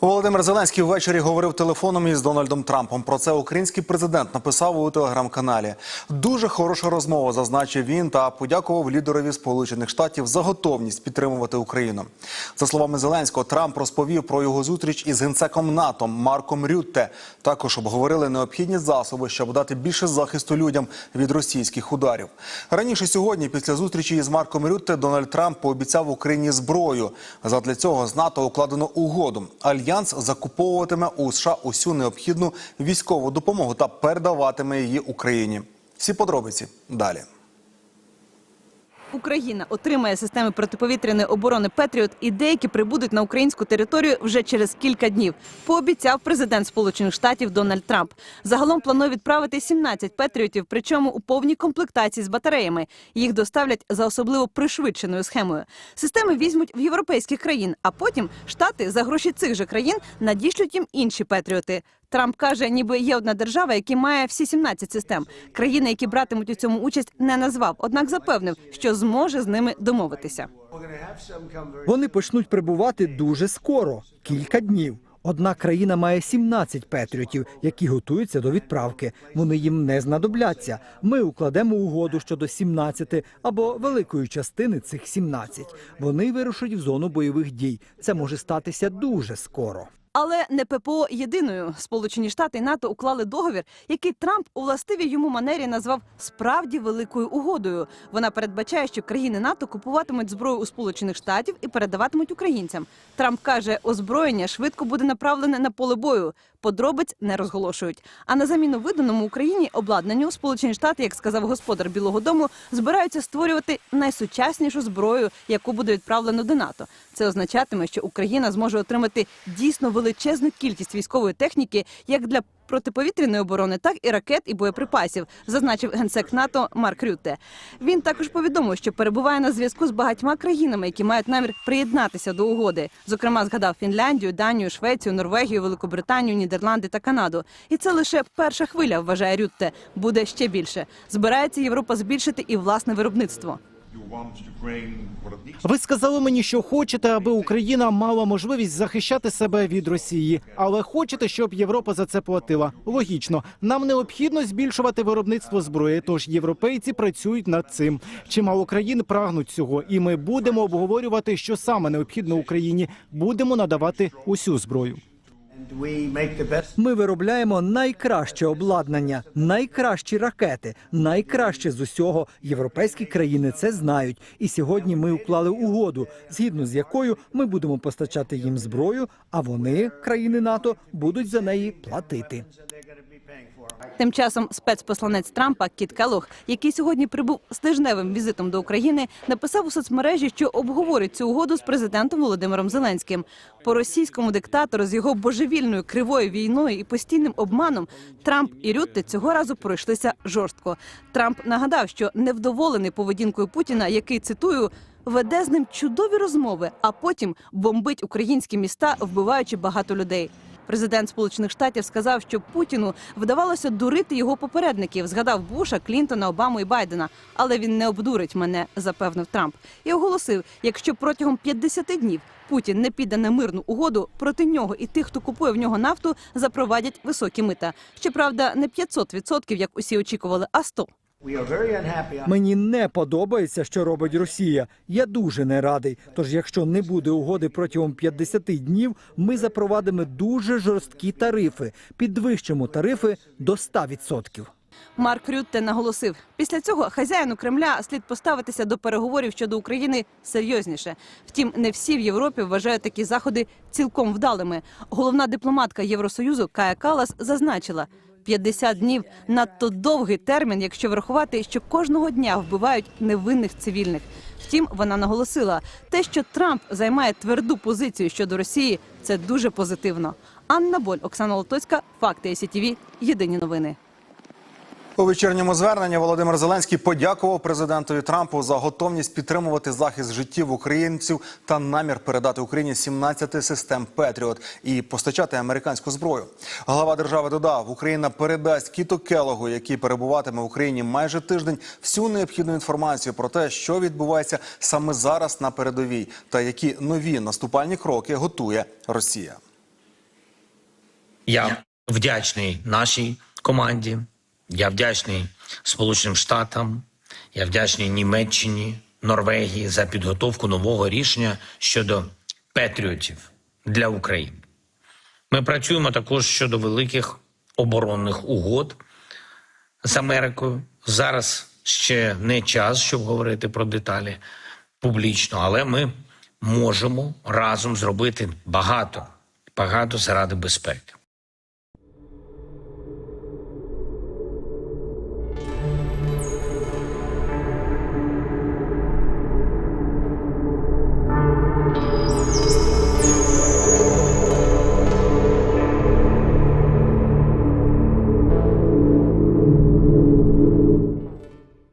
Володимир Зеленський ввечері говорив телефоном із Дональдом Трампом. Про це український президент написав у телеграм-каналі. Дуже хороша розмова, зазначив він та подякував лідерові Сполучених Штатів за готовність підтримувати Україну. За словами Зеленського, Трамп розповів про його зустріч із генсеком НАТО Марком Рютте. Також обговорили необхідні засоби, щоб дати більше захисту людям від російських ударів. Раніше сьогодні, після зустрічі із Марком Рютте, Дональд Трамп пообіцяв Україні зброю. Задля цього з НАТО укладено угоду. Альянс закуповуватиме у США усю необхідну військову допомогу та передаватиме її Україні. Всі подробиці далі. Україна отримає системи протиповітряної оборони Петріот і деякі прибудуть на українську територію вже через кілька днів. Пообіцяв президент Сполучених Штатів Дональд Трамп. Загалом планує відправити 17 Петріотів, причому у повній комплектації з батареями. Їх доставлять за особливо пришвидшеною схемою. Системи візьмуть в європейських країн, а потім штати за гроші цих же країн надішлють їм інші Петріоти. Трамп каже, ніби є одна держава, яка має всі 17 систем. Країни, які братимуть у цьому участь, не назвав, однак запевнив, що зможе з ними домовитися. Вони почнуть прибувати дуже скоро, кілька днів. Одна країна має 17 петріотів, які готуються до відправки. Вони їм не знадобляться. Ми укладемо угоду щодо 17 або великої частини цих 17. Вони вирушать в зону бойових дій. Це може статися дуже скоро. Але не ППО єдиною. Сполучені Штати і НАТО уклали договір, який Трамп у властивій йому манері назвав справді великою угодою. Вона передбачає, що країни НАТО купуватимуть зброю у Сполучених Штатів і передаватимуть українцям. Трамп каже, озброєння швидко буде направлене на поле бою. Подробиць не розголошують. А на заміну виданому Україні обладнанню Сполучені Штати, як сказав господар Білого Дому, збираються створювати найсучаснішу зброю, яку буде відправлено до НАТО. Це означатиме, що Україна зможе отримати дійсно величезну кількість військової техніки, як для протиповітряної оборони, так і ракет і боєприпасів, зазначив генсек НАТО Марк Рютте. Він також повідомив, що перебуває на зв'язку з багатьма країнами, які мають намір приєднатися до угоди. Зокрема, згадав Фінляндію, Данію, Швецію, Норвегію, Великобританію, Нідерланди та Канаду. І це лише перша хвиля, вважає Рютте. Буде ще більше. Збирається Європа збільшити і власне виробництво. Ви сказали мені, що хочете, аби Україна мала можливість захищати себе від Росії, але хочете, щоб Європа за це платила. Логічно, нам необхідно збільшувати виробництво зброї. Тож європейці працюють над цим. Чимало країн прагнуть цього, і ми будемо обговорювати, що саме необхідно Україні. Будемо надавати усю зброю. Ми виробляємо найкраще обладнання, найкращі ракети, найкраще з усього. Європейські країни це знають. І сьогодні ми уклали угоду, згідно з якою ми будемо постачати їм зброю, а вони, країни НАТО, будуть за неї платити. Тим часом спецпосланець Трампа Кіт Келлог, який сьогодні прибув з тижневим візитом до України, написав у соцмережі, що обговорить цю угоду з президентом Володимиром Зеленським. По російському диктатору з його божевільною кривою війною і постійним обманом Трамп і Рютте цього разу пройшлися жорстко. Трамп нагадав, що невдоволений поведінкою Путіна, який цитую. Веде з ним чудові розмови, а потім бомбить українські міста, вбиваючи багато людей. Президент Сполучених Штатів сказав, що Путіну вдавалося дурити його попередників. Згадав Буша, Клінтона, Обаму і Байдена. Але він не обдурить мене, запевнив Трамп. І оголосив: якщо протягом 50 днів Путін не піде на мирну угоду, проти нього і тих, хто купує в нього нафту, запровадять високі мита. Щоправда, не 500%, як усі очікували, а 100%. Мені не подобається, що робить Росія. Я дуже не радий. Тож, якщо не буде угоди протягом 50 днів, ми запровадимо дуже жорсткі тарифи, підвищимо тарифи до 100%. Марк Рютте наголосив, після цього хазяїну Кремля слід поставитися до переговорів щодо України серйозніше. Втім, не всі в Європі вважають такі заходи цілком вдалими. Головна дипломатка Євросоюзу Кая Калас зазначила. 50 днів надто довгий термін, якщо врахувати, що кожного дня вбивають невинних цивільних. Втім, вона наголосила, те, що Трамп займає тверду позицію щодо Росії, це дуже позитивно. Анна Боль, Оксана Лотоцька, Факти СІТВ, Єдині новини. У вечірньому зверненні Володимир Зеленський подякував президентові Трампу за готовність підтримувати захист життів українців та намір передати Україні 17 систем Петріот і постачати американську зброю. Глава держави додав, Україна передасть Кіту Келогу, який перебуватиме в Україні майже тиждень, всю необхідну інформацію про те, що відбувається саме зараз на передовій, та які нові наступальні кроки готує Росія. Я вдячний нашій команді. Я вдячний Сполученим Штатам. Я вдячний Німеччині, Норвегії за підготовку нового рішення щодо петріотів для України. Ми працюємо також щодо великих оборонних угод з Америкою. Зараз ще не час, щоб говорити про деталі публічно, але ми можемо разом зробити багато, багато заради безпеки.